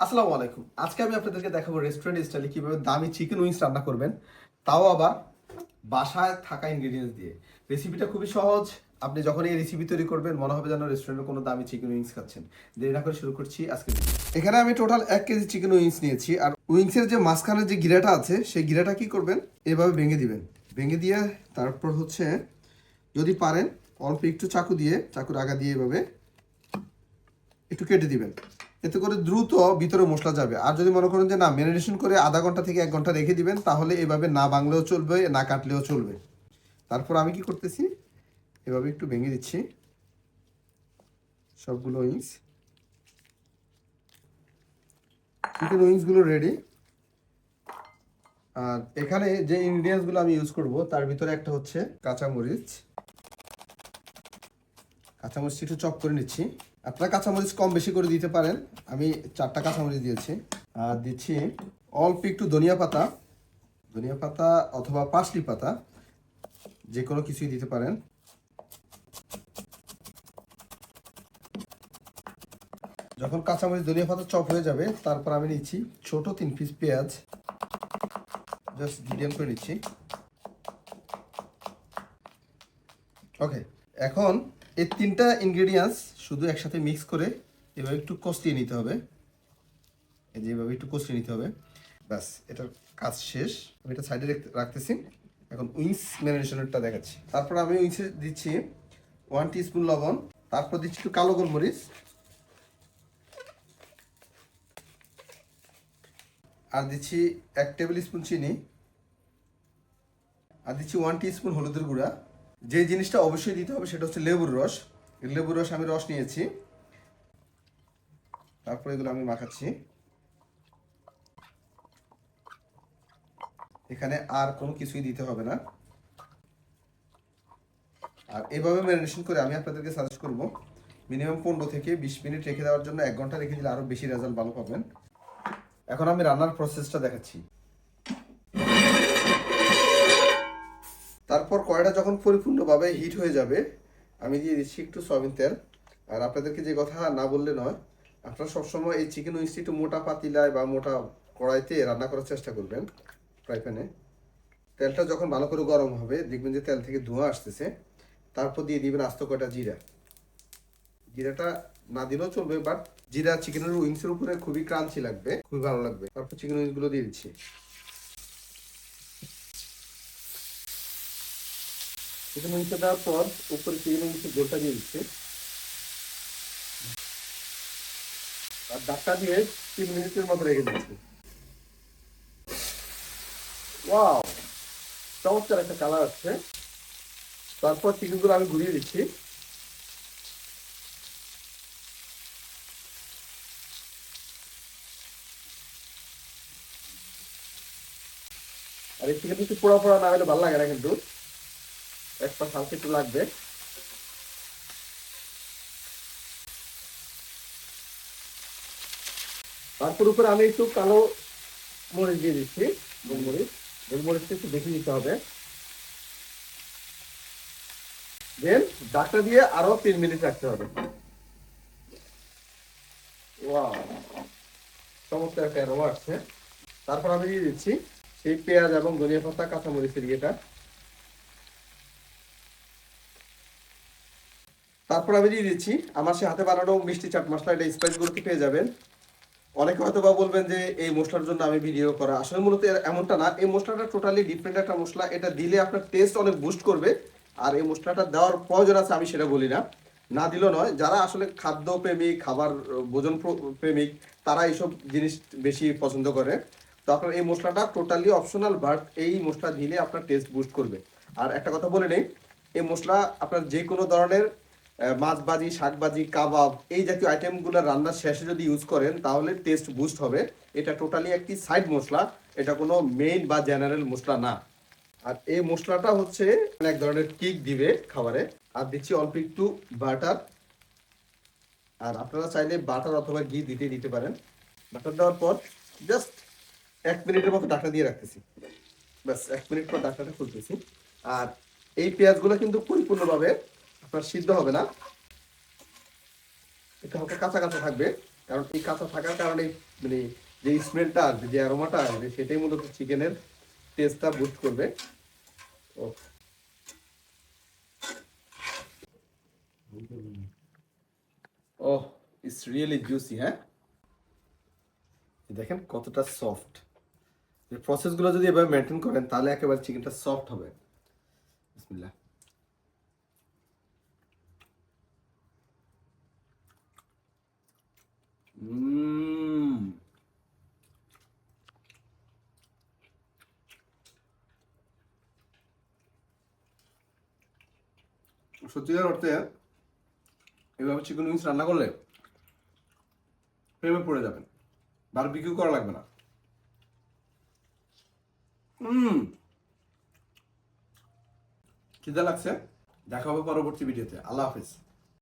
আসসালামু আলাইকুম। আজকে আমি আপনাদেরকে দেখাবো রেস্টুরেন্ট স্টাইলে কীভাবে দামি চিকেন উইংস রান্না করবেন। তাও আবার বাসায় থাকা ইনগ্রেডিয়েন্টস দিয়ে। রেসিপিটা খুবই সহজ। আপনি যখন এই রেসিপি তৈরি করবেন, মনে হবে যেন রেস্টুরেন্টে কোনো দামি চিকেন উইংস খাচ্ছেন। দেরি না করে শুরু করছি আজকে এখানে আমি টোটাল এক কেজি চিকেন উইংস নিয়েছি। আর উইংসের যে মাঝখানের যে গিরাটা আছে, সেই গিরাটা কি করবেন? এভাবে ভেঙে দিবেন। ভেঙে দিয়ে তারপর হচ্ছে, যদি পারেন, অল্প একটু চাকু দিয়ে, চাকুর আগা দিয়ে এভাবে একটু কেটে দিবেন। এতে করে দ্রুত ভিতরে মশলা যাবে। আর যদি মনে করেন যে না ম্যারিনেশন করে আধা ঘণ্টা থেকে এক ঘণ্টা রেখে দিবেন, তাহলে এভাবে না বাংলেও চলবে, না কাটলেও চলবে। তারপর আমি কি করতেছি? এভাবে একটু ভেঙে দিচ্ছি। সবগুলো উইংস চিকেন উইংসগুলো রেডি আর এখানে যে ইনগ্রিডিয়েন্টসগুলো আমি ইউজ করব, তার ভিতরে একটা হচ্ছে কাঁচামরিচ। কাঁচামরিচ একটু চপ করে নিচ্ছি। আপনারা কাঁচামরিচ কম বেশি করে দিতে পারেন। আমি চারটা কাঁচামরিচ দিয়েছি। আর দিচ্ছি অল্প একটু ধনিয়া পাতা। ধনিয়া পাতা অথবা পাঁচলি পাতা। যে কোনো কিছুই দিতে পারেন। যখন কাঁচামরিচ ধনিয়া পাতা চপ হয়ে যাবে, তারপর আমি নিচ্ছি ছোট তিন পিস পেঁয়াজ। জাস্ট মিডিয়াম করে নিচ্ছি। ওকে, এখন এই তিনটা ইনগ্রেডিয়েন্টস শুধু একসাথে মিক্স করে এভাবে একটু কষিয়ে নিতে হবে। এই যে এভাবে একটু কষিয়ে নিতে হবে। ব্যাস, এটার কাজ শেষ। আমি এটা সাইডে রাখতেছি। এখন উইংস ম্যারিনেশনেরটা দেখাচ্ছি। তারপর আমি উইংসে দিচ্ছি ওয়ান স্পুন লবণ। তারপর দিচ্ছি একটু কালো গোলমরিচ। আর দিচ্ছি এক টেবিল স্পুন চিনি। আর দিচ্ছি ওয়ান স্পুন হলুদের গুঁড়া। যে জিনিসটা অবশ্যই দিতে হবে সেটা হচ্ছে লেবুর রস। লেবুর রস আমি রস নিয়েছি। তারপরে এগুলো আমি মাখাচ্ছি। এখানে আর কোনো কিছুই দিতে হবে না। আর এভাবে ম্যারিনেশন করে আমি আপনাদেরকে সাজেস্ট করব মিনিমাম পনেরো থেকে বিশ মিনিট রেখে দেওয়ার জন্য এক ঘণ্টা রেখে দিলে আরও বেশি রেজাল্ট ভালো পাবেন। এখন আমি রান্নার প্রসেসটা দেখাচ্ছি। তারপর কড়াইটা যখন পরিপূর্ণভাবে হিট হয়ে যাবে, আমি দিয়ে দিচ্ছি একটু সয়াবিন তেল। আর আপনাদেরকে যে কথা না বললে নয়, আপনারা সবসময় এই চিকেন উইংসটি একটু মোটা পাতিলায় বা মোটা কড়াইতে রান্না করার চেষ্টা করবেন ফ্রাই প্যানে। তেলটা যখন ভালো করে গরম হবে, দেখবেন যে তেল থেকে ধোঁয়া আসতেছে। তারপর দিয়ে দিবেন আস্ত কয়টা জিরা। জিরাটা না দিলেও চলবে বাট জিরা চিকেনের উইংসের উপরে খুবই ক্রাঞ্চি লাগবে, খুবই ভালো লাগবে। তারপর চিকেন উইংসগুলো দিয়ে দিচ্ছি। চিকেন উইংসটা দেওয়ার পর উপরে চিকেন উইংসের গোটা দিয়ে দিচ্ছি। আর ডাক্তার দিয়ে তিন মিনিটের মতো রেখে দিচ্ছি। চমৎকার একটা কালার আসছে। তারপর চিকেনগুলো আমি ঘুরিয়ে দিচ্ছি। আর এই চিকেন একটু পোড়া পোড়া না হলে ভালো লাগে না কিন্তু। এক পাশ হালকা একটু লাগবে। তারপর উপরে আমি একটু কালো মরিচ দিয়ে দিচ্ছি, গোলমরিচ। গোলমরিচটা একটু দেখে দিতে হবে। দেন দিয়ে আরও তিন মিনিট রাখতে হবে। চমৎকার একটা অ্যারোমা তারপর আমি দিয়ে দিচ্ছি সেই পেঁয়াজ এবং ধনিয়া পাতা, কাঁচামরিচের ইয়েটা। তারপর আমি দিয়ে দিচ্ছি। আমার সে হাতে বানানো মিষ্টি চাট মশলা, এটা স্পাইস গুলোতে পেয়ে যাবেন? অনেকে হয়তো বা বলবেন যে এই মশলার জন্য আমি ভিডিও করা। আসলে মূলত এমনটা না, এই মশলাটা টোটালি ডিফারেন্ট একটা মশলা। এটা দিলে আপনার টেস্ট অনেক বুস্ট করবে। আর এই মশলাটা দেওয়ার প্রয়োজন আছে, আমি সেটা বলি না। না দিলেও নয়, যারা আসলে খাদ্য প্রেমিক খাবার ভোজন প্রেমিক তারা এইসব জিনিস বেশি পছন্দ করে। তো আপনার এই মশলাটা টোটালি অপশনাল বাট এই মশলা দিলে আপনার টেস্ট বুস্ট করবে। আর একটা কথা বলে নেই, এই মশলা আপনার যে কোনো ধরনের মাছ ভাজি শাক ভাজি কাবাব এই জাতীয় আইটেমগুলো রান্নার শেষে যদি ইউজ করেন, তাহলে টেস্ট বুস্ট হবে। এটা টোটালি একটি সাইড মশলা, এটা কোনো মেইন বা জেনারেল মশলা না। আর এই মশলাটা হচ্ছে এক ধরনের কিক দিবে খাবারে। আর দিচ্ছি অল্প একটু বাটার আর আপনারা চাইলে বাটার অথবা ঘি দিতে দিতে পারেন। বাটার দেওয়ার পর জাস্ট এক মিনিটের মতো ডাকটা দিয়ে রাখতেছি। ব্যাস, এক মিনিট পর ডাকটাটা খুলতেছি। আর এই পেঁয়াজগুলো কিন্তু পরিপূর্ণভাবে আপনার সিদ্ধ হবে না। এটা হালকা কাঁচা কাঁচা থাকবে, কারণ এই কাঁচা থাকার কারণে মানে যে স্মেলটা আসবে, যে অ্যারোমাটা আসবে, সেটাই মূলত চিকেনের টেস্টটা বুস্ট করবে। ও। ও ইটস রিয়েলি জুসি হ্যাঁ? দেখেন কতটা সফট প্রসেসগুলো যদি এভাবে মেনটেন করেন, তাহলে একেবারে চিকেনটা সফট হবে। বিসমিল্লাহ। উম সত্যিকার অর্থে এভাবে চিকেন উইংস রান্না করলে প্রেমে পড়ে যাবেন। বারবিকিউ করা লাগবে না। হুম। খিদা লাগছে? দেখা হবে পরবর্তী ভিডিওতে আল্লাহ হাফিজ।